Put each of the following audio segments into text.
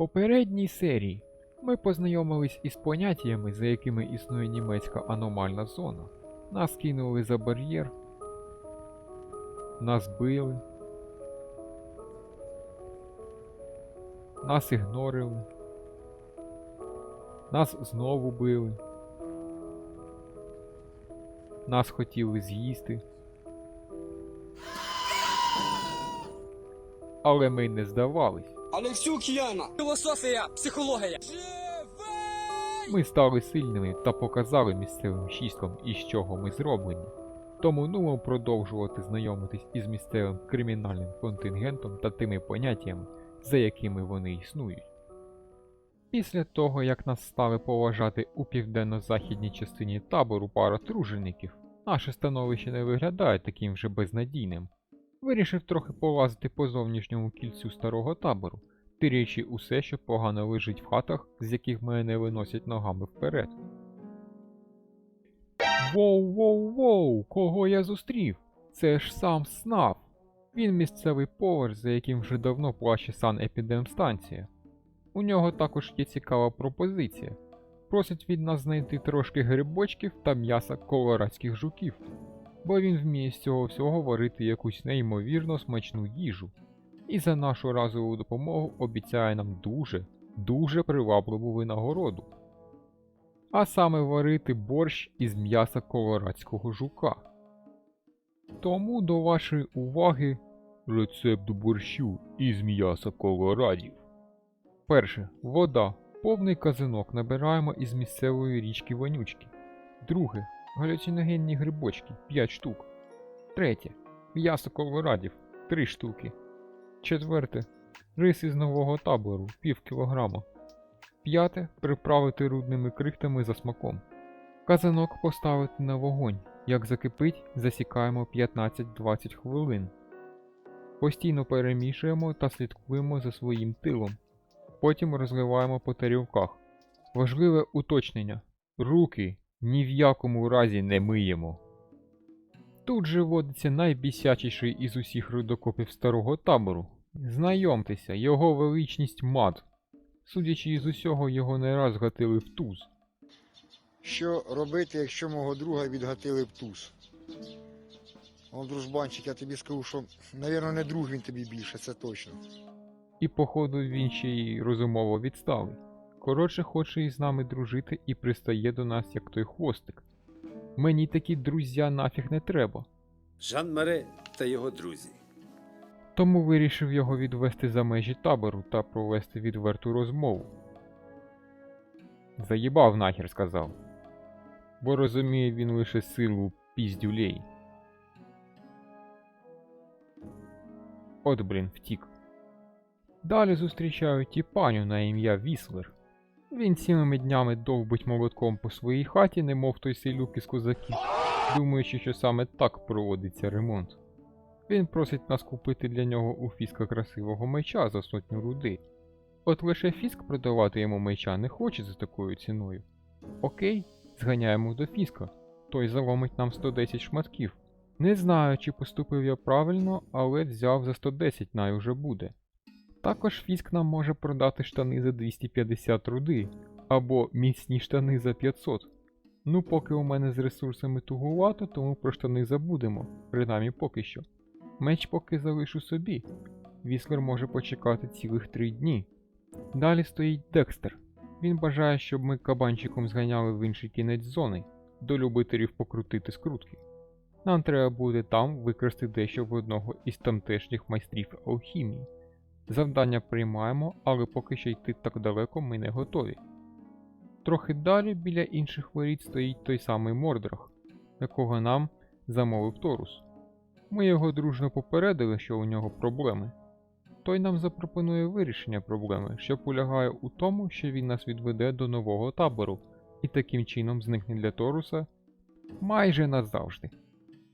попередній серії ми познайомились із поняттями, за якими існує німецька аномальна зона. Нас кинули за бар'єр, нас били, нас ігнорили, нас знову били, нас хотіли з'їсти. Але ми не здавались. Алексюк Яна. Філософія, психологія. Ми стали сильними та показали місцевим шісткам, із чого ми зроблені. Тому нумо продовжувати знайомитись із місцевим кримінальним контингентом та тими поняттями, за якими вони існують. Після того, як нас стали поважати у південно-західній частині табору пара тружеників, наше становище не виглядає таким вже безнадійним. Вирішив трохи полазити по зовнішньому кільцю старого табору, тирячи усе, що погано лежить в хатах, з яких мене не виносять ногами вперед. Воу, воу, воу, кого я зустрів? Це ж сам СНАФ. Він місцевий повар, за яким вже давно плаче санепідемстанція. У нього також є цікава пропозиція. Просить від нас знайти трошки грибочків та м'яса колорадських жуків, бо він вміє з цього всього варити якусь неймовірно смачну їжу і за нашу разову допомогу обіцяє нам дуже, дуже привабливу винагороду. А саме варити борщ із м'яса колорадського жука. Тому до вашої уваги рецепт борщу із м'яса колорадів. Перше. Вода. Повний казинок набираємо із місцевої річки вонючки. Друге. Галюциногенні грибочки 5 штук. Третє. М'ясо колорадів 3 штуки. Четверте. Рис із нового табору пів кілограма. П'яте. Приправити рудними крихтами за смаком. Казанок поставити на вогонь. Як закипить, засікаємо 15-20 хвилин. Постійно перемішуємо та слідкуємо за своїм тилом. Потім розливаємо по тарілках. Важливе уточнення. Руки ні в якому разі не миємо. Тут же водиться найбісячіший із усіх рудокопів старого табору. Знайомтеся, його величність мат. Судячи із усього, його не раз гатили в туз. Що робити, якщо мого друга відгатили в туз? Он, дружбанчик, я тобі скажу, що, навірно, не друг він тобі більше, це точно. І походу він ще й розумово відсталий. Коротше, хоче із нами дружити і пристає до нас як той хвостик. Мені такі друзя нафіг не треба. Жан Маре та його друзі. Тому вирішив його відвести за межі табору та провести відверту розмову. Заїбав нахер, сказав. Бо розуміє він лише силу піздюлей. От блін, втік. Далі зустрічаю тіпаню на ім'я Віслер. Він цілими днями довбить молотком по своїй хаті, немов той селюк із козаків, думаючи, що саме так проводиться ремонт. Він просить нас купити для нього у фіска красивого меча за сотню руди. От лише фіск продавати йому меча не хоче за такою ціною. Окей, зганяємо до фіска. Той заломить нам 110 шматків. Не знаю, чи поступив я правильно, але взяв за 110 най уже буде. Також фіск нам може продати штани за 250 руди, або міцні штани за 500. Ну, поки у мене з ресурсами тугувато, тому про штани забудемо, принаймні поки що. Меч поки залишу собі. Віслер може почекати цілих три дні. Далі стоїть Декстер. Він бажає, щоб ми кабанчиком зганяли в інший кінець зони, до любителів покрутити скрутки. Нам треба буде там викрасти дещо в одного із тамтешніх майстрів алхімії. Завдання приймаємо, але поки що йти так далеко ми не готові. Трохи далі біля інших воріт стоїть той самий Мордрах, якого нам замовив Торус. Ми його дружно попередили, що у нього проблеми. Той нам запропонує вирішення проблеми, що полягає у тому, що він нас відведе до нового табору і таким чином зникне для Торуса майже назавжди.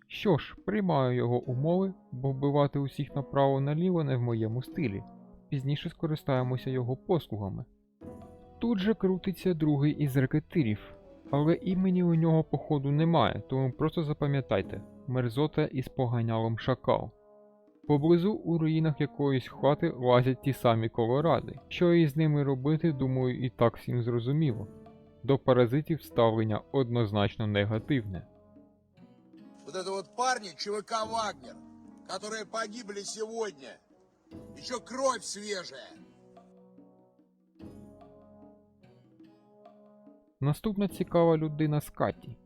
Що ж, приймаю його умови, бо вбивати усіх направо-наліво не в моєму стилі. Пізніше скористаємося його послугами. Тут же крутиться другий із ракетирів, але імені у нього походу немає, тому просто запам'ятайте мерзота із поганялом шакал. Поблизу у руїнах якоїсь хати лазять ті самі колоради. Що із ними робити, думаю, і так всім зрозуміло. До паразитів ставлення однозначно негативне. Вот это вот парни ЧВК «Вагнер», которые погибли сегодня. Еще кровь свежая. Наступна цікава людина Скаті.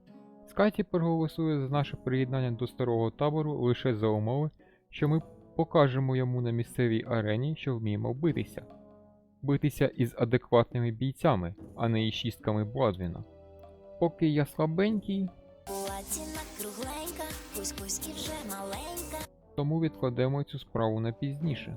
Скаті проголосує за наше приєднання до старого табору лише за умови, що ми покажемо йому на місцевій арені, що вміємо битися. Битися із адекватними бійцями, а не із шістками Бладвіна. Поки я слабенький, Платіна кругленька, кусь-кусь і вже маленька. Тому відкладемо цю справу на пізніше.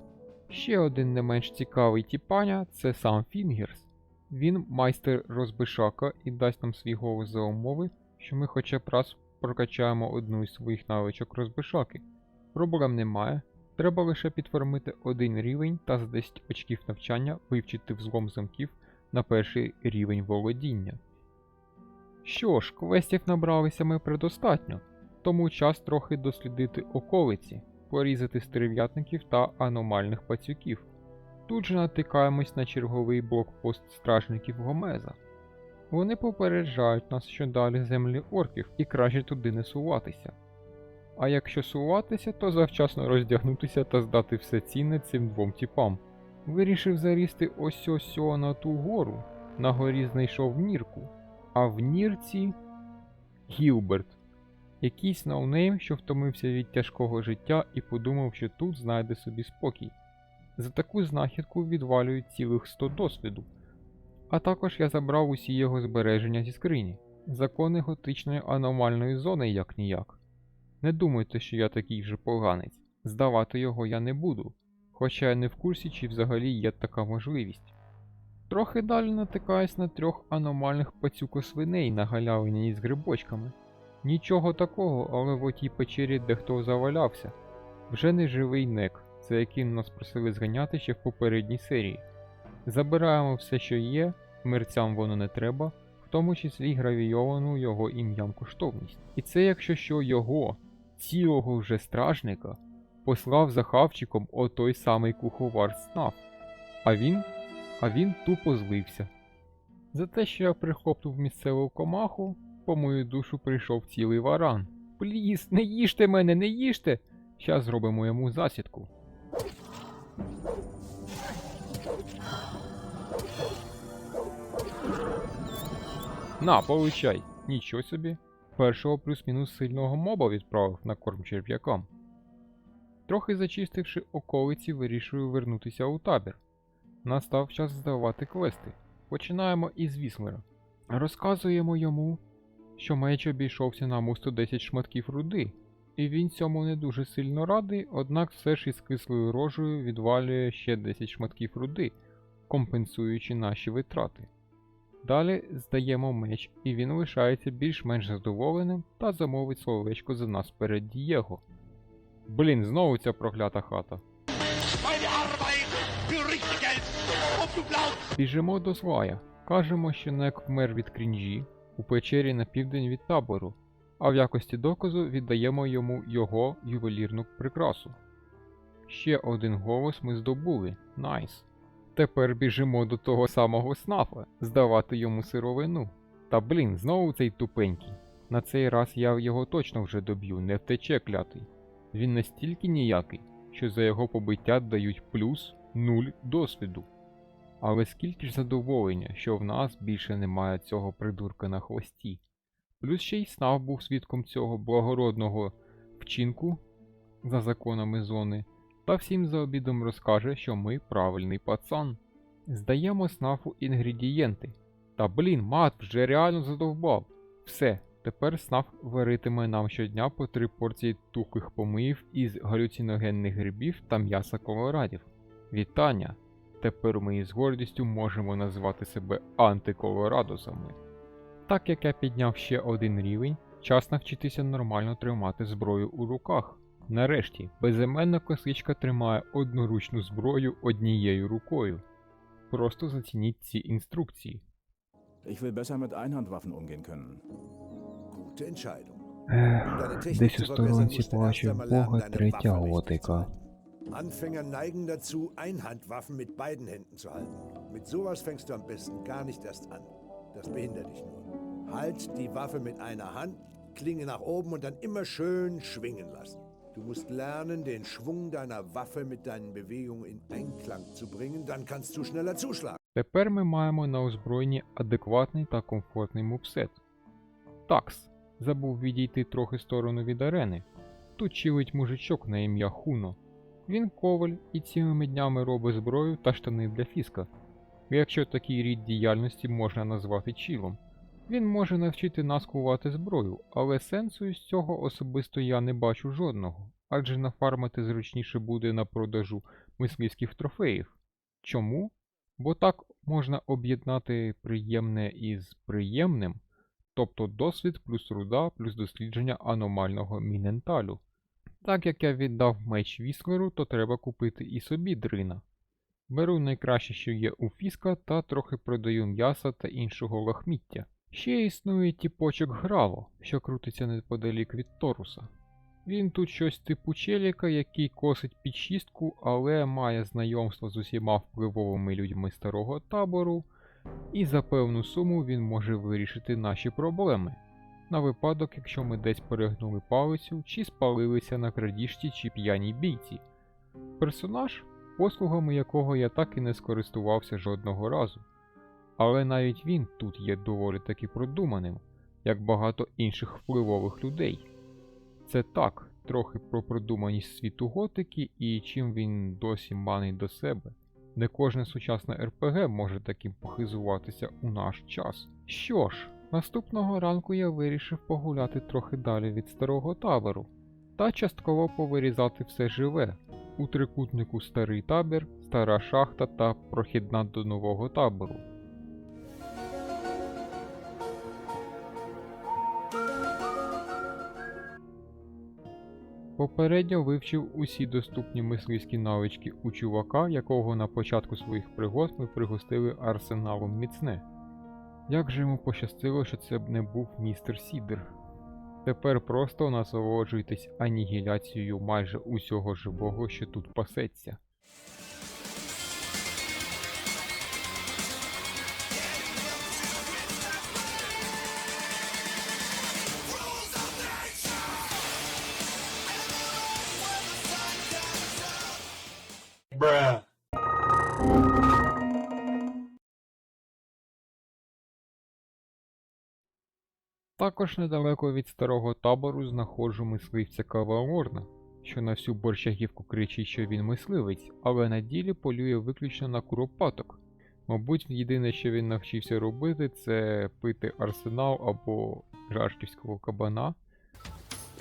Ще один не менш цікавий тіпаня це сам Фінгерс. Він майстер розбишака і дасть нам свій голос за умови, що ми хоча б раз прокачаємо одну із своїх навичок розбишаки. Проблем немає, треба лише підформити один рівень та за 10 очків навчання вивчити взлом замків на перший рівень володіння. Що ж, квестів набралися ми предостатньо, тому час трохи дослідити околиці, порізати стерв'ятників та аномальних пацюків. Тут же натикаємось на черговий блокпост стражників Гомеза. Вони попереджають нас, що далі землі орків і краще туди не суватися. А якщо суватися, то завчасно роздягнутися та здати все цінне цим двом тіпам. Вирішив зарісти ось ось на ту гору. На горі знайшов нірку, а в нірці Гілберт. Якийсь ноунейм, що втомився від тяжкого життя і подумав, що тут знайде собі спокій. За таку знахідку відвалюють цілих 100 досвіду. А також я забрав усі його збереження зі скрині. Закони готичної аномальної зони як ніяк. Не думайте, що я такий вже поганець. Здавати його я не буду, хоча я не в курсі, чи взагалі є така можливість. Трохи далі натикаюсь на трьох аномальних пацюкосвиней на галявині із грибочками. Нічого такого, але в отій печері дехто завалявся. Вже не живий нек, це який нас просили зганяти ще в попередній серії. Забираємо все, що є, мерцям воно не треба, в тому числі гравійовану його ім'ям коштовність. І це якщо що його, цілого вже стражника, послав за хавчиком отой самий куховар снав. А він, а він тупо злився. За те, що я прихоплив місцеву комаху, по мою душу прийшов цілий варан. Пліс, не їжте мене, не їжте! Щас зробимо йому засідку. На, получай. Нічого собі. Першого плюс-мінус сильного моба відправив на корм черв'якам. Трохи зачистивши околиці, вирішую вернутися у табір. Настав час здавати квести. Починаємо із Віслера. Розказуємо йому, що меч обійшовся нам у 110 шматків руди, і він цьому не дуже сильно радий, однак все ж із кислою рожею відвалює ще 10 шматків руди, компенсуючи наші витрати. Далі здаємо меч, і він лишається більш-менш задоволеним та замовить словечко за нас перед Дієго. Блін, знову ця проклята хата. Біжимо до Злая. Кажемо, що Нек вмер від крінжі у печері на південь від табору, а в якості доказу віддаємо йому його ювелірну прикрасу. Ще один голос ми здобули. Найс. Тепер біжимо до того самого снафа, здавати йому сировину. Та блін, знову цей тупенький. На цей раз я його точно вже доб'ю, не втече клятий. Він настільки ніякий, що за його побиття дають плюс нуль досвіду. Але скільки ж задоволення, що в нас більше немає цього придурка на хвості. Плюс ще й снав був свідком цього благородного вчинку за законами зони, та всім за обідом розкаже, що ми правильний пацан. Здаємо снафу інгредієнти. Та блін, мат вже реально задовбав. Все, тепер снаф варитиме нам щодня по три порції тухлих помиїв із галюциногенних грибів та м'яса колорадів. Вітання! Тепер ми із гордістю можемо назвати себе антиколорадосами. Так як я підняв ще один рівень, час навчитися нормально тримати зброю у руках. Нарешті, безіменна косичка тримає одноручну зброю однією рукою. Просто зацініть ці інструкції. Ich will besser mit Einhandwaffen umgehen können. Gute Entscheidung. Ех, десь у сторонці плаче Бога третя готика. Anfänger neigen dazu, Einhandwaffen mit beiden Händen zu halten. Mit sowas fängst du am besten gar nicht erst an. Das behindert dich nur. Halt die Waffe mit einer Hand, Klinge nach oben und dann immer schön schwingen lassen. Du musst lernen, den Schwung deiner Waffe mit deinen Bewegungen in Einklang zu bringen, dann kannst du schneller zuschlagen. Тепер ми маємо на озброєнні адекватний та комфортний мувсет. Такс. Забув відійти трохи в сторону від арени. Тут чилить мужичок на ім'я Хуно. Він коваль і цілими днями робить зброю та штани для фіска. Якщо такий рід діяльності можна назвати чілом. Він може навчити нас кувати зброю, але сенсу з цього особисто я не бачу жодного, адже нафармити зручніше буде на продажу мисливських трофеїв. Чому? Бо так можна об'єднати приємне із приємним, тобто досвід плюс руда плюс дослідження аномального міненталю. Так як я віддав меч Віслеру, то треба купити і собі дрина. Беру найкраще, що є у фіска, та трохи продаю м'яса та іншого лахміття. Ще існує тіпочок Грало, що крутиться неподалік від Торуса. Він тут щось типу челіка, який косить під шістку, але має знайомство з усіма впливовими людьми старого табору, і за певну суму він може вирішити наші проблеми. На випадок, якщо ми десь перегнули палицю, чи спалилися на крадіжці чи п'яній бійці. Персонаж, послугами якого я так і не скористувався жодного разу. Але навіть він тут є доволі таки продуманим, як багато інших впливових людей. Це так, трохи про продуманість світу готики і чим він досі манить до себе. Не кожне сучасне РПГ може таким похизуватися у наш час. Що ж, наступного ранку я вирішив погуляти трохи далі від старого табору та частково повирізати все живе. У трикутнику старий табір, стара шахта та прохідна до нового табору. Попередньо вивчив усі доступні мисливські навички у чувака, якого на початку своїх пригод ми пригостили арсеналом міцне. Як же йому пощастило, що це б не був містер Сідер. Тепер просто насолоджуйтесь анігіляцією майже усього живого, що тут пасеться. Також недалеко від старого табору знаходжу мисливця Кавалорна, що на всю борщагівку кричить, що він мисливець, але на ділі полює виключно на куропаток. Мабуть, єдине, що він навчився робити, це пити арсенал або жашківського кабана.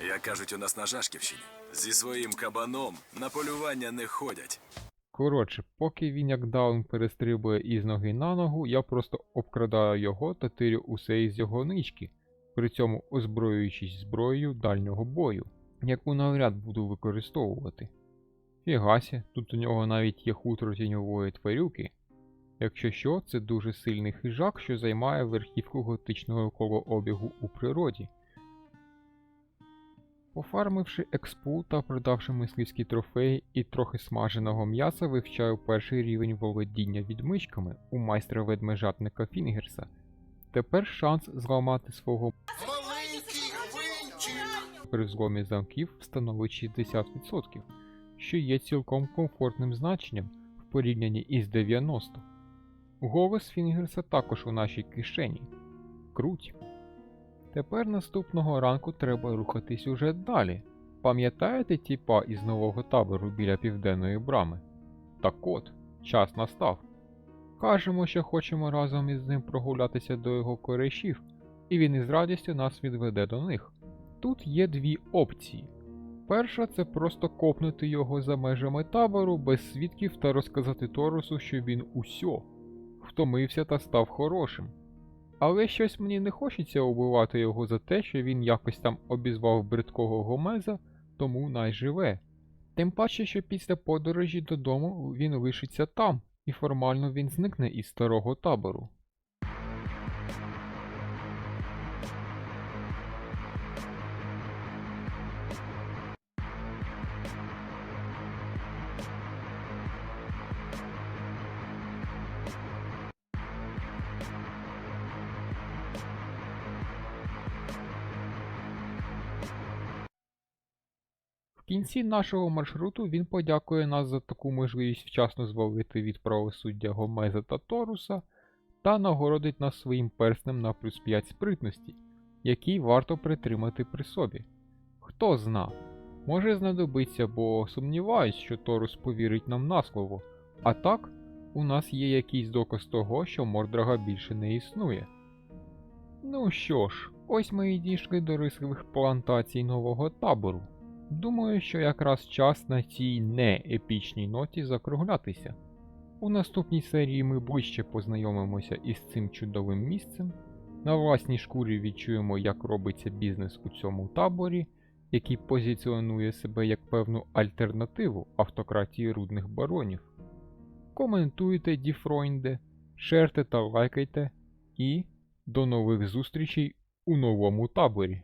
Як кажуть у нас на Жашківщині, зі своїм кабаном на полювання не ходять. Коротше, поки він як даун перестрибує із ноги на ногу, я просто обкрадаю його та тирю усе із його нички, при цьому озброюючись зброєю дальнього бою, яку навряд буду використовувати. Фігасі, тут у нього навіть є хутро тіньової тварюки. Якщо що, це дуже сильний хижак, що займає верхівку готичного колообігу у природі. Пофармивши експу та продавши мисливські трофеї і трохи смаженого м'яса, вивчаю перший рівень володіння відмичками у майстра ведмежатника Фінгерса. Тепер шанс зламати свого при зломі замків становить 60%, що є цілком комфортним значенням в порівнянні із 90. Голос Фінгерса також у нашій кишені. Круть. Тепер наступного ранку треба рухатись уже далі. Пам'ятаєте тіпа із нового табору біля південної брами? Так от, час настав. Кажемо, що хочемо разом із ним прогулятися до його коришів, і він із радістю нас відведе до них. Тут є дві опції. Перша це просто копнути його за межами табору без свідків та розказати Торусу, що він усьо, втомився та став хорошим. Але щось мені не хочеться убивати його за те, що він якось там обізвав бридкого гомеза, тому най живе. Тим паче, що після подорожі додому він лишиться там, і формально він зникне із старого табору. Кінці нашого маршруту він подякує нас за таку можливість вчасно звалити від правосуддя Гомеза та Торуса та нагородить нас своїм перснем на плюс 5 спритності, який варто притримати при собі. Хто зна, може знадобиться, бо сумніваюсь, що Торус повірить нам на слово, а так у нас є якийсь доказ того, що Мордрага більше не існує. Ну що ж, ось ми і дійшли до рисових плантацій нового табору. Думаю, що якраз час на цій не епічній ноті закруглятися. У наступній серії ми ближче познайомимося із цим чудовим місцем, на власній шкурі відчуємо, як робиться бізнес у цьому таборі, який позиціонує себе як певну альтернативу автократії рудних баронів. Коментуйте, діфройнде, шерте та лайкайте і до нових зустрічей у новому таборі.